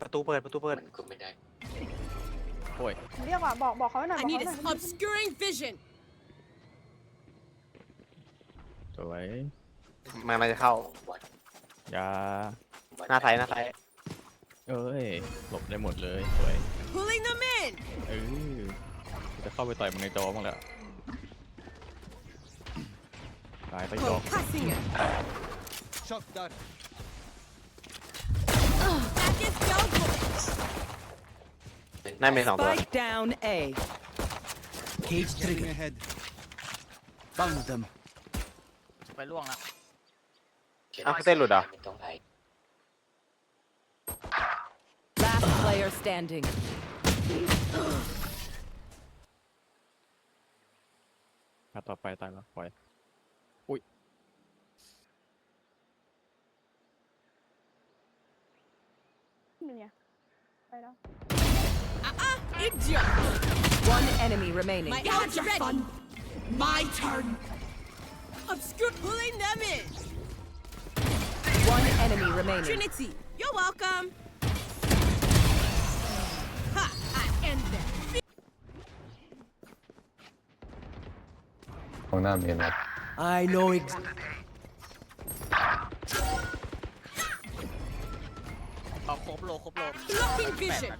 ประตูเปิดประตูเปิดมันคุมไม่ได้โอ้ยเรียกว่าบอกบอกเขาหน่อย I บอก need เขาหน่อย obscuring vision. สวยมันมันจะเข้าวัดอยาวัดหน้าไทยหน้าไทยเอ้ยหลบได้หมดเลยสวย Pulling them in. เออจะเข้าไปต่อยมันในจอบ้างแล้วตายไปจอก Concussing it. Shock dart. That is double. หน้าเมนสองตัว Spike down A. Cage trigger ahead. Bound them. ไปล่วงแล้ว อ้าวเส้นหลุดเหรอ ไม่ต้องไป Last player standing. ถ้าต่อไปตายแล้วปล่อย เนี่ยไปแล้ว Uh-uh, idiot. One enemy remaining. My ult's ready. My turn. Obscure pulling them in. One enemy remaining. Trinity, you're welcome. Ha! I end them. ของหน้าเมนครับ I know ex- บโลครบโล Blocking แปด vision.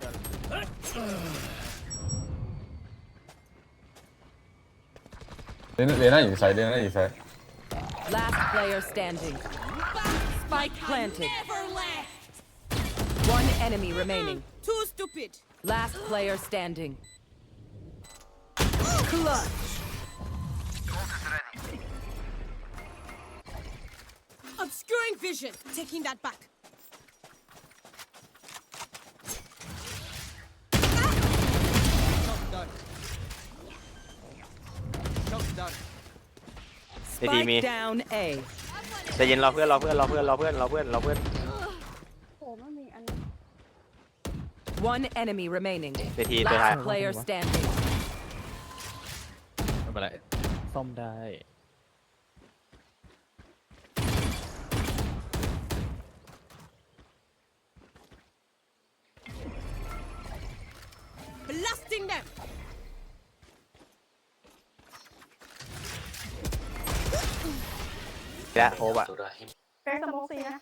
นะเดิน เลน่าเลน่าอยู่ไซด์เลน่าอยู่ไซด์ Last player standing. Spike planted. Never left. One enemy remaining. Too stupid. Last player standing. Clutch. Obscuring vision. Taking that back. ทีมี Spike down A. ใจเย็นรอเพื่อนรอเพื่อนรอเพื่อนรอเพื่อนรอเพื่อนรอเพื่อนโอ้ไม่มีอัน One enemy remaining. ในทีตัวท้าย Last player standing. ไม่เป็นไรซ่อมได้ Blasting them. และโฮบะตัวให้แป้งสโมกซีนะ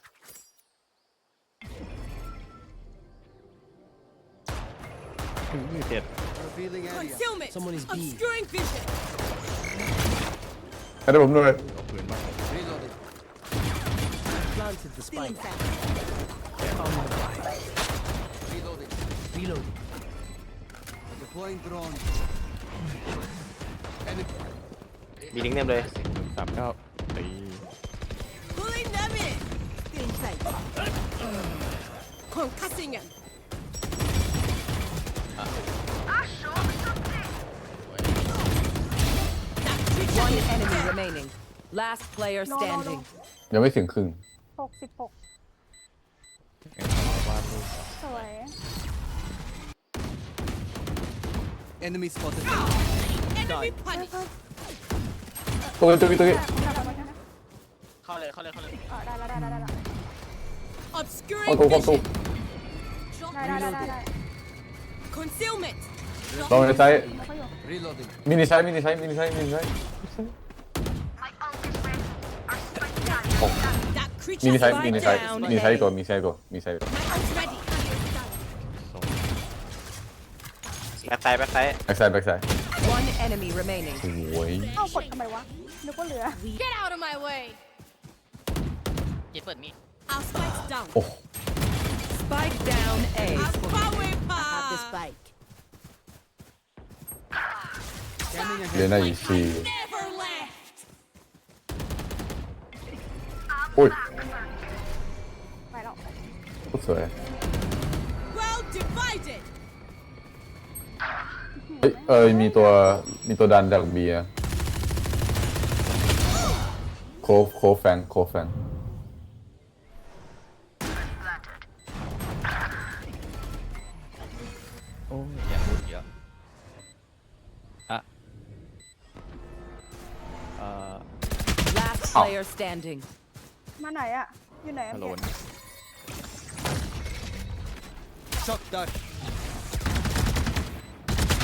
อือเจ็ด Revealing area. Concealment. Someone is B. Obscuring vision. ให้ได้ผมด้วยเอาปืนมา Reloading. Planted the Stealing spike. fast. Reloading. Reloading. Deploying drone. Enemy. มีลิงก์เต็มเลยสามเก้า ตี Pulling them in. Stealing sight. Concussing them. That One creature enemy remaining. Last player No, no, no. standing. ยังไม่ถึงครึ่ง หกสิบหกเอ็งเอาวาดรูปสวย Enemy spotted. enemy punish. ตัวนี้ตัวนี้ตัวนี้ทำทำมาแค่นั้น เข้าเลยเข้าเลยเข้าเลยอ่าได้แล้วได้แล้วได้แล้ว Obscuring เข้าตู้เข้าตู้ vision. ได้ได้ได้ได้ได้ Concealment. ลองในไซด์แล้วก็อยู่ Reloading. มินิไซด์มินิไซด์มินิไซด์มินิไซด์ That มิ creature นิไซด์ Spike มินิไซด์ down มินิไซด์ตัวมินิไซด์ตัวมินิไซด์ตัว My ult's ready. แบ็คไซด์แบ็คไซด์แบ็กไซด์แบ็กไซด์ One enemy remaining. โอ้ยเอ้ากดทำไมวะนึกว่าเหลือ Get out of my way. เจ็ดเปิดมี Our spike's down. โอ้ Spike down A. Our power Have the pass. spike. Scanning เล ahead. น่าอยู่ซี Never left. อุ้ยไปแล้ว โคตรสวย Well divided. เฮ้ยเออมีตัวมีตัวดันจากบีอะโคฟโคฟแฟงโคฟแฟง player standing. มาไหนอะอยู่ไหนอะ ฮัลโหล เนี่ย Shock dart.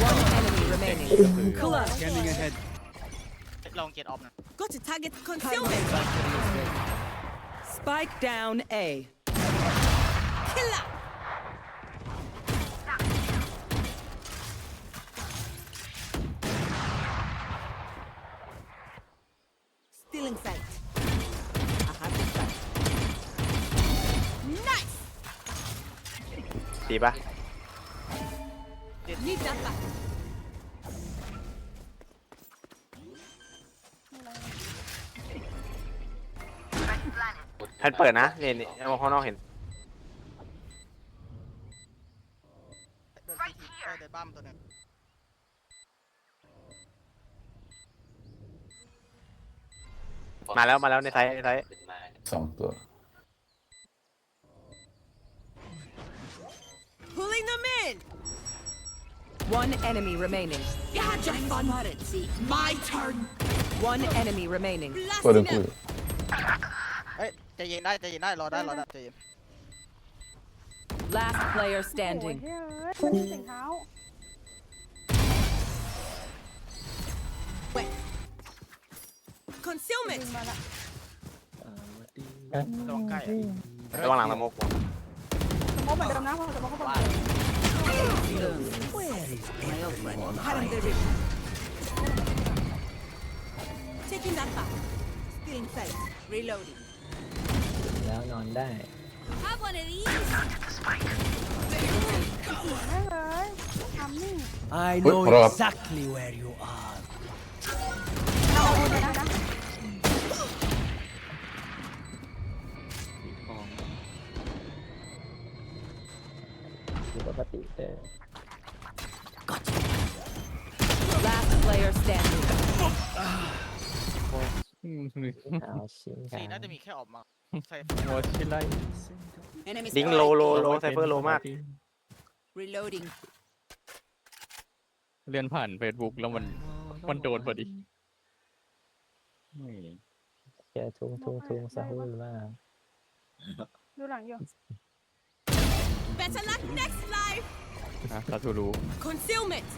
One enemy remaining. Clutch. Scanning ahead. ลองเกตออฟนะ Got to target concealment. Spike down A. Killer. Still ดีปะ Need that back. แพนเปิดนะเนี่ยนี่มองข้างนอกเห็นเดินซีทีเออเดินบ้ามตัวหนึงมาแล้วมาแล้วในไซส์ในไซส์สองตัว One enemy remaining. Gadget fun. My turn. One enemy remaining. ตัวหนึ่ง Blasting คู่ them. เฮ้ยใจเย็นได้ใจเย็นได้รอได้รอได้ใจเย็น Last player โอ้ย standing. เฮ้ยเสียงเท้า Concealment. ดึงมาละระวังใกล้อะระวังหลังสมกสมมติเหมือนเดิมนะพอสมมติเข้าไป Cutting the rip. Taking that back. Still in sight. Reloading. แล้วนอนได้ Have one of these. แม่งเลยทำนี่ I Wait, know hold up. exactly where you are. แต่ Last player standing. เอาชิงกัซีนน่าจะมีแค่ออกมาใส่ Enemy ลิงโลโลโลไซเฟอร์โลมาก Reloading. เลื่อนผ่าน Facebook แล้วมันมันโดนพอดีไม่แกทุ่งทุ่งทุ่งสะหุ่นมากดูหลังอยู่ Better luck next life. นะซาทูรู Concealment.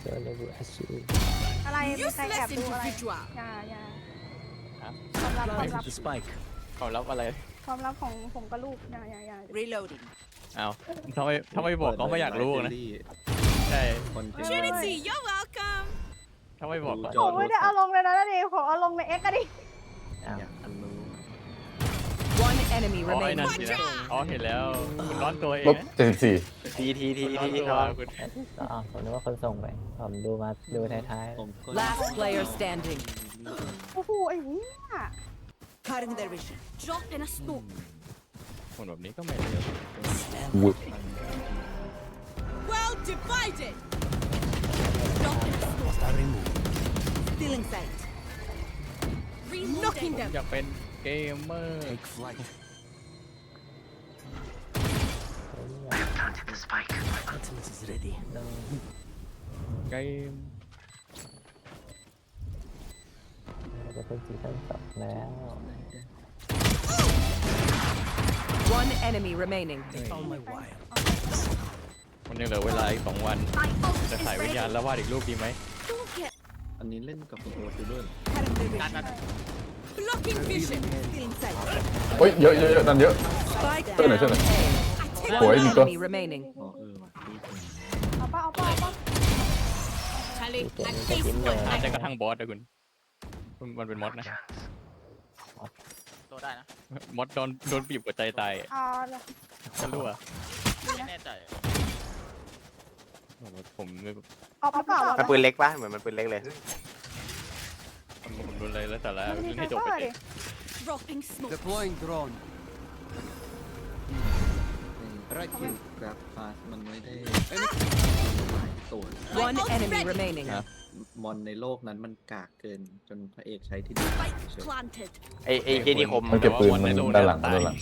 เจอเลยอาชีพอะไรมีใครแอบ Useless ดูอะไร individual. อย่าอย่าฮะ ความลับความลับ The spike. เขารับอะไรความลับของผมกับลูกอย่าอย่าอย่า Reloading. เอาทำไมทำไมบอกเขาไม่อยากรู้นะใช่ Trinity, you're welcome. ถ้าไม่บอกก่อนผมไม่ได้เอาลงเลยนะดิผมเอาลงในเอ็กซ์ก็ดิอ้าว One enemy อ๋อไอ้ remaining. นั่นสินะอ๋อเห็นแล้วคุณร้อนตัวเองลบนะเจ็ดสิบสี่ทีทีทีคุณร้อนทีตัวระวังคุณอ๋อผมนึกว่าคนส่งไปผมดูมาดูท้าย Last player standing. โอ้โหไอ้เหี้ย Cutting their vision. Drop in a smoke. คนแบบนี้ก็ไม่เลววุ้ย Well divided. Drop in a smoke. Still in sight. Knocking them. อยากเป็นเกมเมอร์ Take flight. ๆเฮ้ย Ultimate is ready. ต้องเกมจะเป็นซีซั่นสองแล้ว One enemy remaining. On my wire. มันยังเหลือเวลาอีกสองวันจะถ่ายวิญญาณแล้ววาดอีกรูปดีไหมอันนี้เล่นกับคุณโอซิเดอร์ Cutting their การ vision. นั้น Blocking vision. Still in sight. เฮ้ยเยอะเยอะเยอะดันเยอะ Spike ช่วยหน่อ ย down ช่วยหน่อย A. I take Ủa, One em gì cơ? enemy remaining. อ๋อเออว่ะดีจังเอาป่ะเอาป่ะเอาป่ะ Charlie. เก่ง At ก็ least ยิ้มเล one ยอาจจะกระทั่งบอสนะคุณคุณมันเป็นมอสนะตัวได้นะมอสโดนโดนบีบหัวใจตายเอาเลยจะรู้อะไม่แน่ใจโอ้โหผมไม่เอาเปล่ามันปืนเล็กปะเหมือนมันปืนเล็กเลย ผมผมโดนเลยแล้วแต่ละมันมีเล่นไซให้จบเฟไปอร์เถดิอะ Dropping smoke. Deploying drone. ไรคิวกราฟพาสมันไม่ได้หลายตัว One enemy remaining. มอนในโลกนั้นมันกากเกินจนพระเอกใช้ที่ดี Spike เฉย planted. ไอไอเจนี่คมมันเก็บปืนมันด้านหลังด้านหลัง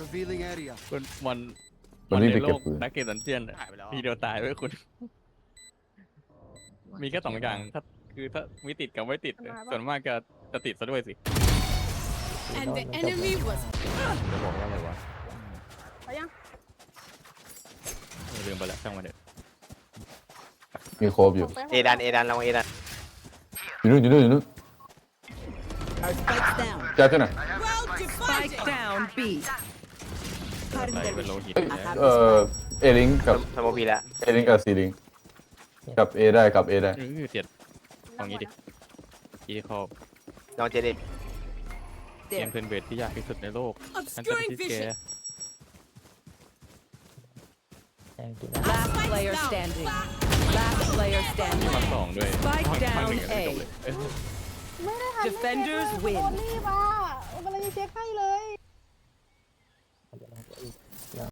Revealing area. คุณมอนมันวิ่งในไปโลเก็บกปืน นักเก็ตดันเจียนหายไปแล้วทีเดียวตายด้วยคุณๆมีแค่สองอย่างถ้าคือถ้าไม่ติดกับไม่ติด ส่วนมากจะจะติดซะด้วยสิ And the enemy was จะบอกว่าอะไรวะไปยังเออลืมไปแล้วช่างมันเถอะมีโคบอยู่ไปเอดันเอดันลองเอดันอยู่นู่นอยู่นู่นอยู่นู่น Spikes down. แจ้าช่วยหน่อย Well Spike divided. down B. ไหลเป็นโลหิตเอ้ยเลยเอ่อเอลิงกับสมมติแล้วเอลิงกับซีลิงกับเอได้กับเอได้เออเจ็ดเอางี้ดิอีคอลองเจเด็ เกมเพนเวทที่ยากที่สุดในโลกนั่นเป็น Obscuring ที่แก vision. ยังกินได้ Last player standing. Last player มา standing. สองด้วย Spike ข้าง down หนึ่งยังไม่จบ A เลยเอ้ย ไม่ได้ทัน Defenders โด win นรีบอะกำลังจะเช็คให้เลย